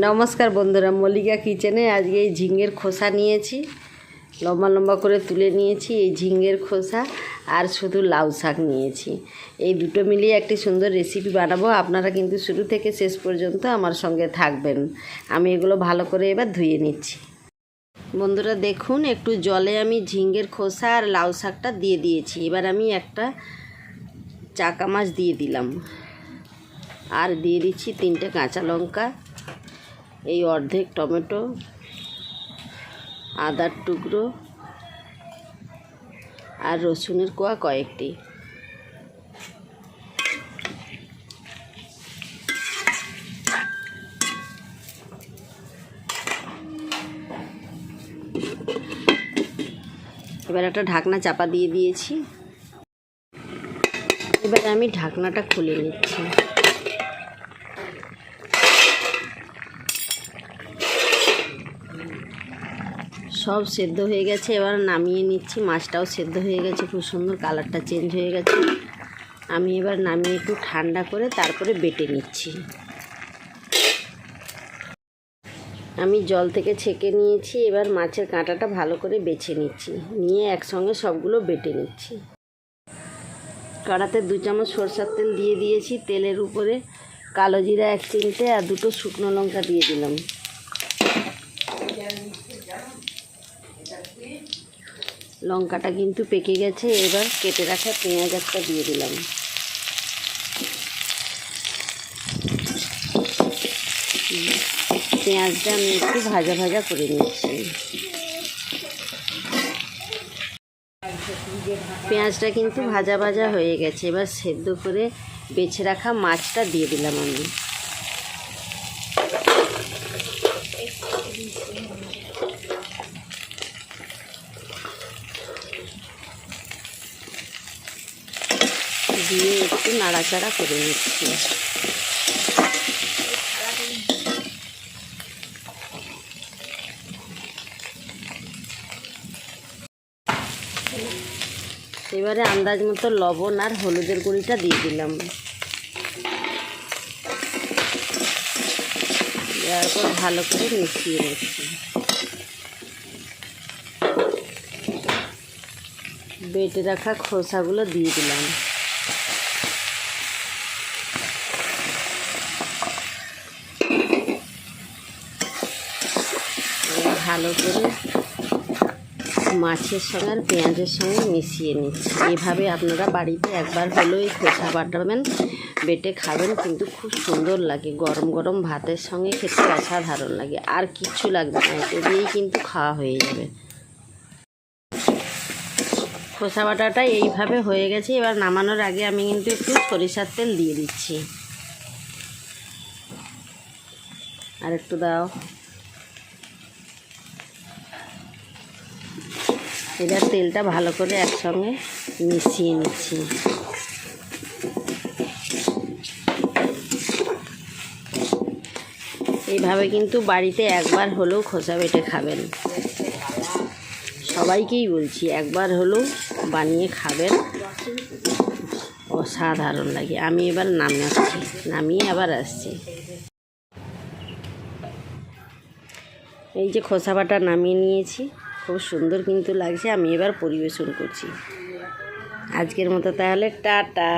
নমস্কার বন্ধুরা, মল্লিকা কিচেনে আজকে এই ঝিঙের খোসা নিয়েছি। লম্বা লম্বা করে তুলে নিয়েছি এই ঝিঙের খোসা আর শুধু লাউ শাক নিয়েছি। এই দুটো মিলিয়ে একটি সুন্দর রেসিপি বানাবো। আপনারা কিন্তু শুরু থেকে শেষ পর্যন্ত আমার সঙ্গে থাকবেন। আমি এগুলো ভালো করে এবার ধুয়ে নিচ্ছি। বন্ধুরা, দেখুন, একটু জলে আমি ঝিঙ্গের খোসা আর লাউ শাকটা দিয়ে দিয়েছি। এবার আমি একটা চাকা মাছ দিয়ে দিলাম। আর দিয়ে দিচ্ছি তিনটে কাঁচা লঙ্কা। এই অর্ধেক টমেটো, আদার টুকরো আর রসুনের কোয়া কয়েকটি। এবার একটা ঢাকনা চাপা দিয়ে দিয়েছি। এবার আমি ঢাকনাটা খুলে নিচ্ছি। সব সেদ্ধ হয়ে গেছে, এবার নামিয়ে নিচ্ছি। মাছটাও সেদ্ধ হয়ে গেছে, খুব সুন্দর কালারটা চেঞ্জ হয়ে গেছে। আমি এবার নামিয়ে একটু ঠান্ডা করে তারপরে বেটে নিচ্ছি। আমি জল থেকে ছেঁকে নিয়েছি, এবার মাছের কাঁটাটা ভালো করে বেছে নিচ্ছি। নিয়ে একসঙ্গে সবগুলো বেটে নিচ্ছি। কড়াতে দু চামচ সরষার তেল দিয়ে দিয়েছি। তেলের উপরে কালো জিরা এক চিমটে আর দুটো শুকনো লঙ্কা দিয়ে দিলাম। লঙ্কাটা কিন্তু পেকে গেছে, এবার কেটে রাখা পেঁয়াজ একটা দিয়ে দিলাম। পেঁয়াজটা আমি একটু ভাজা ভাজা করে নিচ্ছি। পেঁয়াজটা কিন্তু ভাজা ভাজা হয়ে গেছে, এবার সেদ্ধ করে বেছে রাখা মাছটা দিয়ে দিলাম আমি। দিয়ে একটু নাড়াচাড়া করে নিচ্ছি। এবারে আন্দাজ মতো লবণ আর হলুদের গুঁড়িটা দিয়ে দিলাম। দেওয়ার পর ভালো করে মিশিয়ে নিচ্ছি। বেটে রাখা খোসাগুলো দিয়ে দিলাম এবার ভালো করে মাছের সঙ্গে আর পেঁয়াজের সঙ্গে মিশিয়ে নিচ্ছি। এভাবে আপনারা বাড়িতে একবার হলেও এই খোসা বাটাবেন, বেটে খাবেন, কিন্তু খুব সুন্দর লাগে। গরম গরম ভাতের সঙ্গে খেতে অসাধারণ লাগে। আর কিচ্ছু লাগবে না, এটা দিয়েই কিন্তু খাওয়া হয়ে যাবে। খোসা বাটাটা এইভাবে হয়ে গেছে। এবার নামানোর আগে আমি কিন্তু একটু সরিষার তেল দিয়ে দিচ্ছি। আর একটু দাও। এবার তেলটা ভালো করে একসঙ্গে মিশিয়ে নিচ্ছি। এইভাবে কিন্তু বাড়িতে একবার হলেও খোসা বেটে খাবেন। সবাইকেই বলছি, একবার হলেও বানিয়ে খাবেন। অসাধারণ লাগে। আমি এবার নামাচ্ছি নামিয়ে আবার আসছি। এই যে খোসা বাটা নামিয়ে নিয়েছি। খুব সুন্দর কিন্তু লাগছে আমি এবার পরিবেশন করছি। আজকের মতো তাহলে টাটা।